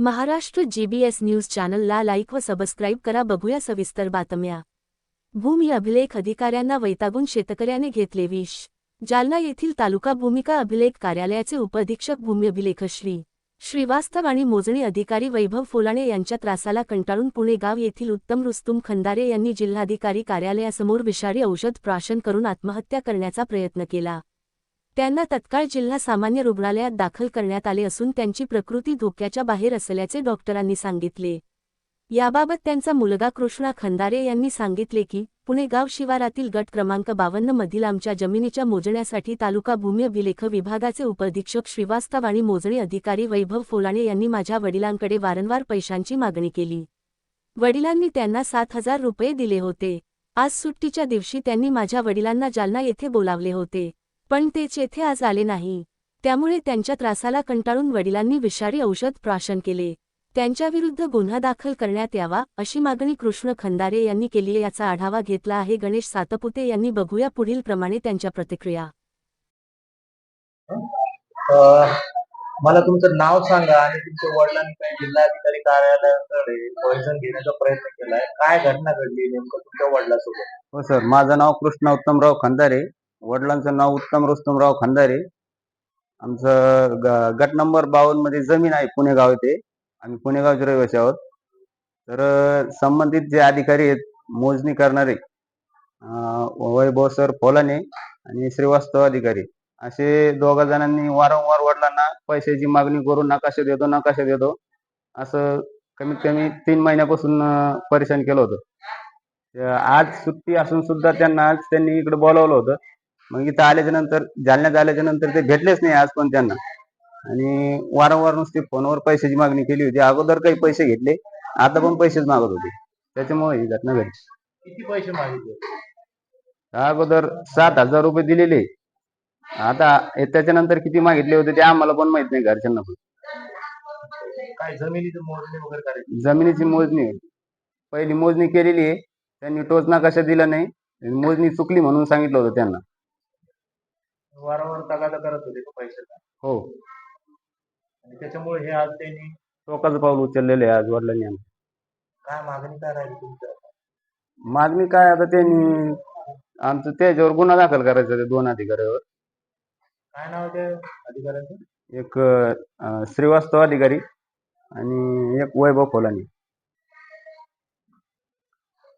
Maharashtra GBS news चॅनलला like व subscribe करा. बघूया सविस्तर बातम्या. भूमी अभिलेख अधिकाऱ्यांना वैतागून शेतकऱ्याने घेतले विष. जालना येथील तालुका भूमिका अभिलेख कार्यालयाचे उपअधीक्षक भूमी अभिलेख श्री. श्रीवास्तव आणि मोजणी अधिकारी वैभव फोलाणे यांच्या त्रासाला कंटाळून पुणे गाव येथील उत्तम रुस्तुम खंदारे यांनी जिल्हाधिकारी कार्यालयासमोर विषारी औषध प्राशन करून आत्महत्या करण्याचा प्रयत्न केला. त्यांना तत्काळ जिल्हा सामान्य रुग्णालयात दाखल करण्यात आले असून त्यांची प्रकृती धोक्याच्या बाहेर असल्याचे डॉक्टरांनी सांगितले. याबाबत त्यांचा मुलगा कृष्णा खंदारे यांनी सांगितले की पुणे गाव शिवारातील गट क्रमांक बावन्न मधील आमच्या जमिनीच्या मोजण्यासाठी तालुका भूमी अभिलेख विभागाचे उपअधीक्षक श्रीवास्तव आणि मोजणी अधिकारी वैभव फोलाणे यांनी माझ्या वडिलांकडे वारंवार पैशांची मागणी केली. वडिलांनी त्यांना सात हजार रुपये दिले होते. आज सुट्टीच्या दिवशी त्यांनी माझ्या वडिलांना जालना येथे बोलावले होते. पण तेच येथे आज आले नाही. त्यामुळे त्यांच्या त्रासाला कंटाळून वडिलांनी विषारी औषध प्राशन केले. त्यांच्याविरुद्ध गुन्हा दाखल करण्यात यावा अशी मागणी कृष्ण खंदारे यांनी केली. याचा आढावा घेतला आहे गणेश सातपुते यांनी. बघूया पुढील प्रमाणे त्यांच्या प्रतिक्रिया. अं, मला तुमचं नाव सांगा आणि तुमच्या वडिलांनी काही जिल्हाधिकारी कार्यालयाकडे पॉइझन घेण्याचा प्रयत्न केलाय. काय घटना घडली नेमकं तुमच्या वडिलांसोबत? हो सर. माझं नाव कृष्ण उत्तमराव खंदारे. वडिलांचं नाव उत्तम रुस्तमराव खंदारे. आमचं ग- गट नंबर बावन्नमध्ये जमीन आहे पुणे गाव येथे. आम्ही पुणे गावचे रहिवासी आहोत. तर अं, संबंधित जे अधिकारी आहेत मोजणी करणारे अं, वैभव सर फोलाने आणि श्रीवास्तव अधिकारी असे दोघा जणांनी वारंवार वडिलांना पैशाची मागणी करून नकाशा देतो नकाशा देतो असं कमीत कमी तीन महिन्यापासून अं, परेशान केलं होतं. अं, आज सुट्टी असून सुद्धा त्यांना आज त्यांनी इकडे बोलावलं होतं. मग इथं आल्याच्यानंतर जालन्यात आल्याच्यानंतर ते भेटलेच नाही आज पण त्यांना. आणि वारंवार नुसते फोनवर पैशाची मागणी केली होती. अगोदर काही पैसे घेतले आता पण पैसेच मागत होते. त्याच्यामुळे ही घटना घडली. किती पैसे मागितले? अगोदर सात हजार रुपये दिलेले. आता हे त्याच्यानंतर किती मागितले होते ते आम्हाला पण माहीत नाही घरच्यांना पण. काय जमिनीचं मोजणी वगैरे करायची? जमिनीची मोजणी. पहिली मोजणी केलेली आहे. त्यांनी टोच नकाशा दिला नाही. मोजणी चुकली म्हणून सांगितलं होतं त्यांना. वारंवार तगादा करत होते तो पैशाचा हो. आणि त्याच्यामुळे हे आज त्यांनी टोकाचं पाऊल उचललेलं आहे आज वडिलांनी आमच्या. काय मागणी काय राहिली तुमच्या मागणी काय आता त्यांनी आमचं त्याच्यावर गुन्हा दाखल करायचा ते दोन अधिकाऱ्यावर. काय नाव आहे त्या अधिकाऱ्यांचं? एक अं, श्रीवास्तव अधिकारी आणि एक वैभव खोलानी.